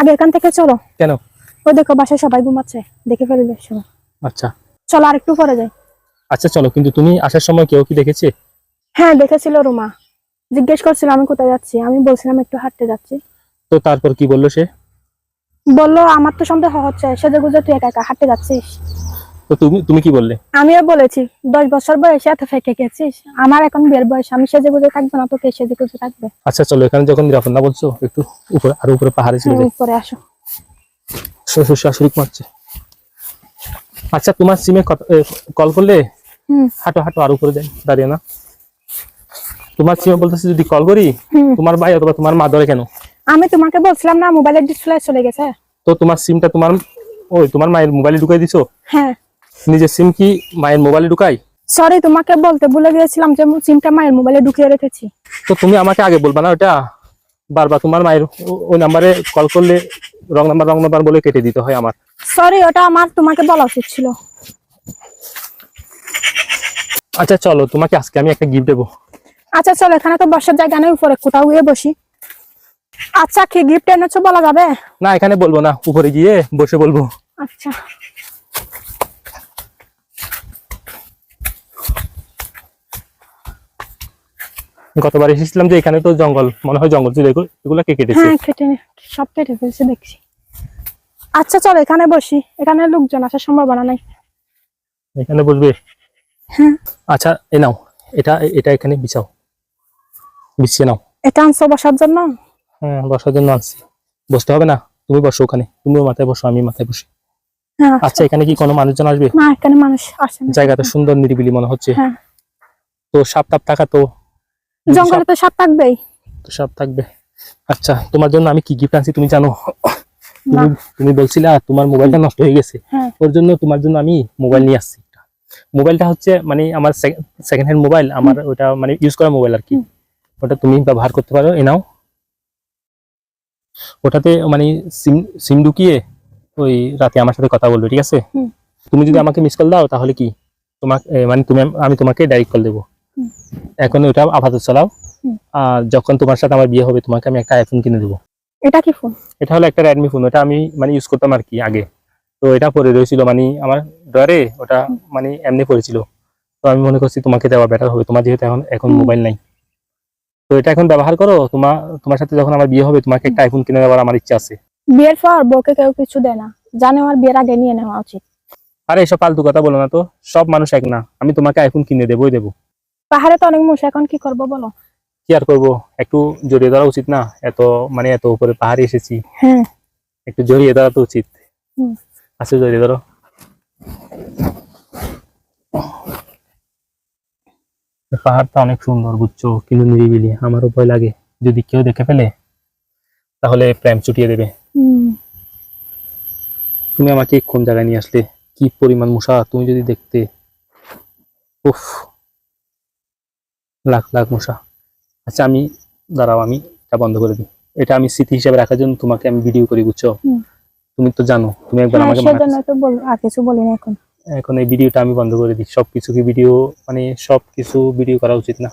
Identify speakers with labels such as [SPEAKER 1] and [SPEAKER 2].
[SPEAKER 1] আগে এখান থেকে চলো।
[SPEAKER 2] কেন?
[SPEAKER 1] ওই দেখো বাসায় সবাই ঘুমাচ্ছে। দেখে ফেলবে সবাই।
[SPEAKER 2] আচ্ছা।
[SPEAKER 1] চলো আর একটু পরে যাই।
[SPEAKER 2] আচ্ছা চলো কিন্তু তুমি আসার সময় কেউ কি দেখেছে?
[SPEAKER 1] হ্যাঁ দেখেছিল রুমা। জিজ্ঞেস করছিল আমি কোথায় যাচ্ছি? আমি বলছিলাম একটু হাঁটতে যাচ্ছি।
[SPEAKER 2] তো তারপর কি বলল সে?
[SPEAKER 1] বলল আমার তো সন্দেহ হচ্ছে সেজে গুজে তুই একা একা হাঁটতে যাচ্ছিস?
[SPEAKER 2] তো তুমি তুমি কি বললে?
[SPEAKER 1] আমিও বলেছি দশ বছর বয়সে এত ফেঁকে গেছিস আমার এখন বিয়ের বয়স আমি সেজে গুজে থাকব না তোকে সেজে গুজে থাকবে।
[SPEAKER 2] আচ্ছা চলো এখানে যখন বলছো একটু উপরে আরও উপরে পাহাড়ে চলে যাই।
[SPEAKER 1] হুম, পরে আসো
[SPEAKER 2] শ্বশুর শাশুড়ি মারছে। আচ্ছা তোমার সিমে কল করলে? হাঁটো হাঁটো আর উপরে যাই দাঁড়িয়ে না। তোমার সিমে বলতেছে যদি কল করি তোমার ভাই অথবা তোমার মা ধরে কেন?
[SPEAKER 1] আমি তোমাকে বলছিলাম না মোবাইলের ডিসপ্লে চলে গেছে।
[SPEAKER 2] তো তোমার সিমটা তোমার ওই তোমার মায়ের মোবাইলে ঢুকাই দিছো?
[SPEAKER 1] হ্যাঁ।
[SPEAKER 2] নিজের সিম কি মায়ের মোবাইলে ঢুকাই?
[SPEAKER 1] সরি তোমাকে বলতে ভুলে গিয়েছিলাম যে সিমটা মায়ের মোবাইলে ঢুকিয়ে রেখেছি।
[SPEAKER 2] তো তুমি আমাকে আগে বলবা না ওটা? বারবার তোমার মায়ের ওই নাম্বারে কল করলে রং নাম্বার রং নাম্বার বলে কেটে দিতে হয় আমার।
[SPEAKER 1] সরি ওটা আমার তোমাকে বলা উচিত ছিল।
[SPEAKER 2] আচ্ছা চলো তোমাকে আজকে আমি একটা গিফট দেবো।
[SPEAKER 1] আচ্ছা চলো এখানে তো বসার জায়গা নেই উপরে কোথাও গিয়ে বসি। আচ্ছা কি গিফট এনেছো বলা যাবে?
[SPEAKER 2] না এখানে বলব না উপরে গিয়ে বসে বলব।
[SPEAKER 1] আচ্ছা।
[SPEAKER 2] গতবার এসেছিলাম যে এখানে তো জঙ্গল মনে হয় জঙ্গল। ছিল এগুলো- কে কেটেছে?
[SPEAKER 1] হ্যাঁ কেটে সব কেটে ফেলছে দেখছি। আচ্ছা চলো এখানে বসি। এখানে লোকজন আসার সম্ভাবনা নাই।
[SPEAKER 2] এখানে বসবে?
[SPEAKER 1] হ্যাঁ।
[SPEAKER 2] আচ্ছা এ নাও। এটা এটা এখানে বিছাও। বিছিয়ে নাও।
[SPEAKER 1] এটা আনছো বসার জন্য?
[SPEAKER 2] হ্যাঁ বসার জন্য আনছি। বসতে হবে না? তুমি বসো ওখানে। তুমিও মাথায় বসো আমি মাথায় বসি।
[SPEAKER 1] হ্যাঁ
[SPEAKER 2] আচ্ছা এখানে কি কোনো মানুষজন আসবে?
[SPEAKER 1] না এখানে মানুষ আসে না।
[SPEAKER 2] জায়গাটা সুন্দর নিরিবিলি মনে হচ্ছে।
[SPEAKER 1] হ্যাঁ।
[SPEAKER 2] তো সাপ টাপ থাকা তো
[SPEAKER 1] জঙ্গলে তো সাপ থাকবেই।
[SPEAKER 2] তো সাপ থাকবে। আচ্ছা তোমার জন্য আমি কি গিফট আনছি তুমি জানো? তুমি তুমি বলছিলা তোমার মোবাইলটা নষ্ট হয়ে গেছে।
[SPEAKER 1] হ্যাঁ।
[SPEAKER 2] ওর জন্য তোমার জন্য আমি মোবাইল নিয়ে আসছি মোবাইলটা হচ্ছে মানে আমার সেকেন্ড হ্যান্ড মোবাইল আমার ওটা মানে ইউজ করা মোবাইল আর কি। ওটা তুমি ব্যবহার করতে পারো। এ নাও। ওটাতে মানে সিম সিম ঢুকিয়ে ওই রাতে আমার সাথে কথা বলবে ঠিক আছে? তুমি যদি আমাকে মিস কল দাও তাহলে কি? তোমাকে মানে তুমি আমি তোমাকে ডাইরেক্ট কল দেবো। এখন ওটা আপাতত চালাও। আর যখন তোমার সাথে আমার বিয়ে হবে তোমাকে আমি একটা আইফোন কিনে দেবো।
[SPEAKER 1] এটা কি ফোন
[SPEAKER 2] এটা হলো একটা রেডমি ফোন ওটা আমি মানে ইউজ করতাম আর কি আগে। তো এটা পরে রয়েছিল মানে আমার ডরে ওটা মানে এমনি পড়েছিল। তো আমি মনে করছি তোমাকে দেওয়া বেটার হবে তোমার যেহেতু এখন এখন মোবাইল নাই। তো এটা এখন ব্যবহার করো তোমার তোমার সাথে যখন আমার বিয়ে হবে তোমাকে একটা আইফোন কিনে দেওয়ার আমার ইচ্ছা আছে।
[SPEAKER 1] বিয়ের পর বউকে কেউ কিছু দেয় না। জানে আমার বিয়ের আগে নিয়ে নেওয়া উচিত।
[SPEAKER 2] আরে এসব ফালতু কথা বলো না তো সব মানুষ এক না। আমি তোমাকে আইফোন কিনে দেবোই দেবো।
[SPEAKER 1] পাহাড়ে তো অনেক মুশ এখন কি করব বলো?
[SPEAKER 2] কি আর করব? একটু জড়িয়ে ধরা উচিত না এত মানে এত উপরে পাহাড়ে এসেছি।
[SPEAKER 1] হ্যাঁ।
[SPEAKER 2] একটু জড়িয়ে ধরা তো উচিত।
[SPEAKER 1] হুম।
[SPEAKER 2] আছে জড়িয়ে ধরো। পাহাড়টা অনেক সুন্দর বুঝছ? কিন্তু নিরিবিলি আমারও ভয় লাগে। যদি কেউ দেখে ফেলে তাহলে প্রেম চুটিয়ে দেবে।
[SPEAKER 1] হুম।
[SPEAKER 2] তুমি আমাকে কোন জায়গায় নিয়ে আসলে? কি পরিমাণ মশা তুমি যদি দেখতে। উফ। লাখ লাখ মশা। আচ্ছা আমি দাঁড়াও আমি এটা বন্ধ করে দিই। এটা আমি স্মৃতি হিসাবে রাখার জন্য তোমাকে আমি ভিডিও করি বুঝছ? তুমি তো জানো তুমি একবার
[SPEAKER 1] হ্যাঁ
[SPEAKER 2] আমাকে
[SPEAKER 1] আর কিছু বলি না এখন।
[SPEAKER 2] এখন এই ভিডিওটা আমি বন্ধ করে দিই। সবকিছু কি ভিডিও মানে সবকিছু ভিডিও করা উচিত না।